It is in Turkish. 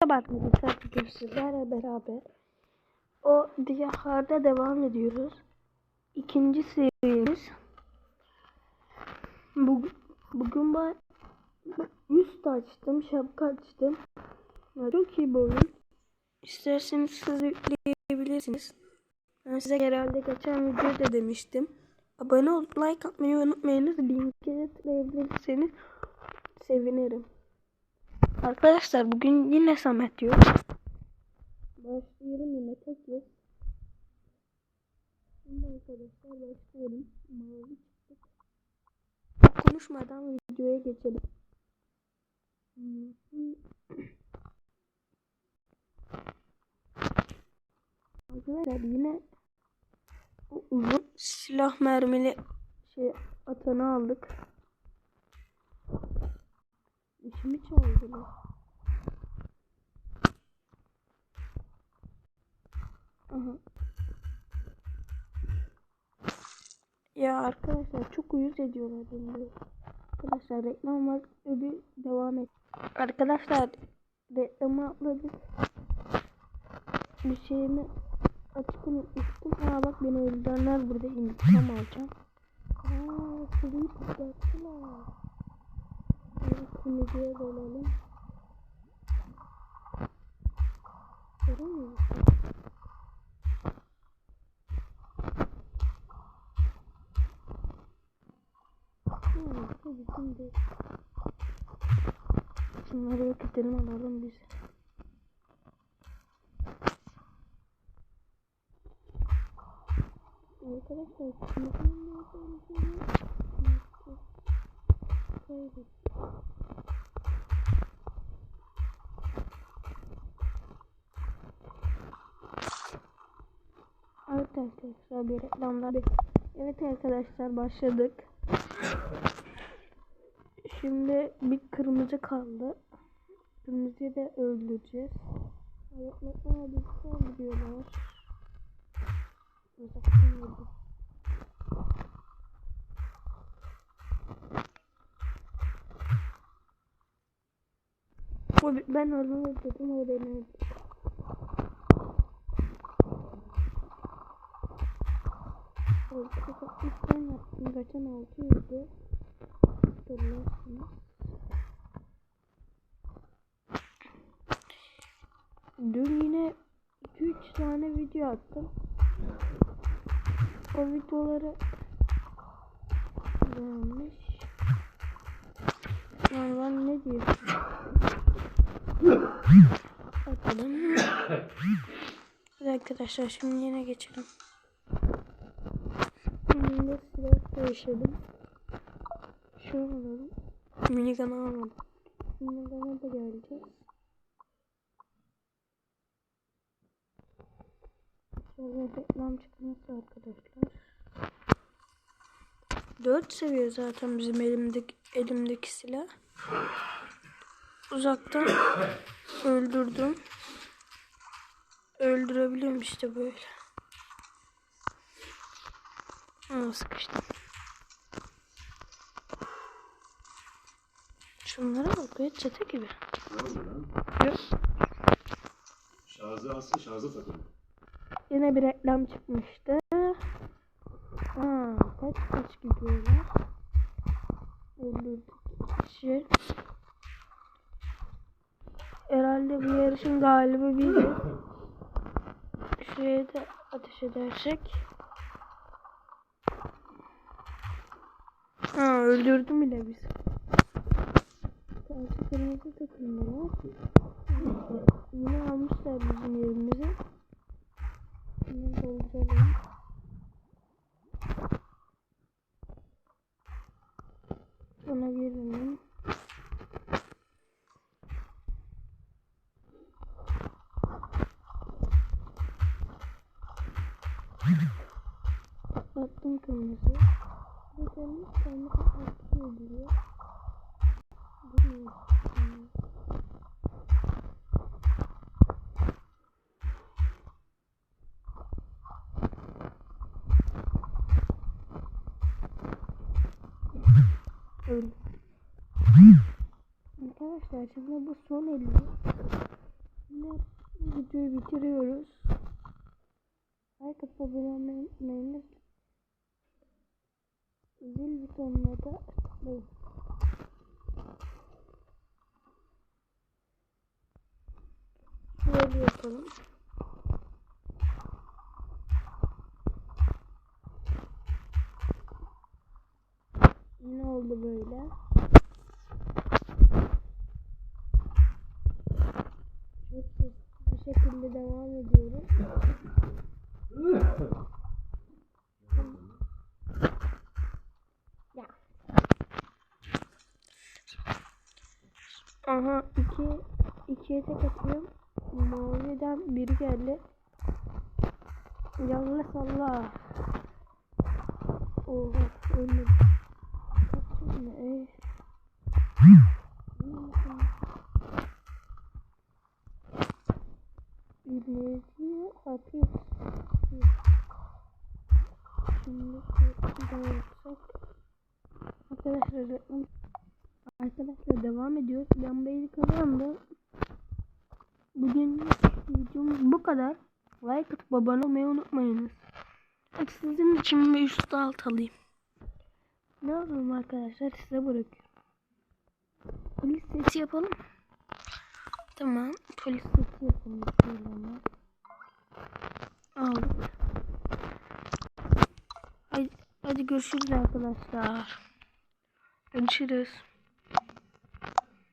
arkadaşlar bugün sizlerle beraber o diyarda devam ediyoruz. İkinci serimiz. Bugün, bugün ben yüz açtım, şapka açtım. Çok iyi bir. İsterseniz siz yükleyebilirsiniz. Ben size herhalde geçen videoda demiştim. Abone olup like atmayı unutmayınız. Linki de tıklayabilirseniz sevinirim. Arkadaşlar bugün yine Samet yok. Başlayalım yine yok. Şimdi arkadaşlar başlayalım. Mavi çıktık. Konuşmadan videoya geçelim. Arkadaşlar yine o uzun silah mermili şey atanı aldık. İşimi çaldılar. Ya arkadaşlar çok uyuz ediyorlar beni. Arkadaşlar reklam var. Öbür devam et. Arkadaşlar reklamı atladık. Bir şeyimi açık unutmuştum. Aa bak beni öldürenler burada intikam alacağım. Aa sırayı patlattılar. Evet, sunucuya dönelim. Göremiyor musun? Hmm, hadi şimdi. Şunları edelim alalım biz. Arkadaşlar şimdi ne yapalım? Kaybettim. Evet arkadaşlar bir reklamlar. Evet arkadaşlar başladık. Şimdi bir kırmızı kaldı. Kırmızıyı da öldüreceğiz. Öğretmenler bir gidiyorlar. Uzaktan vurdu. O- Ben onu öldürdüm o beni öldürdü. Ortada üstten yaptım. Kaçan altı yüzdü. Dün yine 2-3 tane video attım. O videoları beğenmiş. Yani ben ne diyeyim? Bakalım. Arkadaşlar şimdi yine geçelim. Şimdi silah değişelim. Şunu alalım. Minigun'u alalım. Minigun'a da geleceğiz. Şöyle reklam çıkması arkadaşlar. 4 seviye zaten bizim elimdeki elimdeki silah. Uzaktan öldürdüm. Öldürebiliyorum işte böyle. Aa, sıkıştım. Şunlara bak ya çete gibi. Yok. Şarjı aslında şarjı takılı. Yine bir reklam çıkmıştı. Aa, kaç kaç gidiyorlar. Öldürdük kişi. Herhalde bu yarışın galibi biziz. Şuraya da ateş edersek. Ha öldürdüm bile biz. Kırmızı takımları. Yine almışlar bizim yerimizi. Bunu dolduralım. Buna girelim. Attım kırmızı. Bakalım kendi kapatıyor diyor. Öldü. Arkadaşlar şimdi bu son eli. videoyu bitiriyoruz. Like atıp abone olmayı unutmayınız. Zil butonuna da tıklayın. Şöyle yapalım. Ne oldu böyle? Çok bir şekilde devam ediyoruz. Ya. Aha iki ikiye tek atıyorum. Maviden biri geldi. Yallah salla. Oha ölmedim. Kaçın ne? İlmeği atıyor. Şimdi yapsak. Arkadaşlar Arkadaşlar devam ediyoruz. Ben Beyli kazandım. Bugün videomuz bu kadar. Like atıp abone olmayı unutmayınız. Sizin için bir üstü alt alayım. Ne yapalım arkadaşlar size bırakıyorum. Polis sesi yapalım. Tamam. Polis sesi yapalım. Şöyle. Aldık. Hadi, hadi görüşürüz arkadaşlar. Görüşürüz.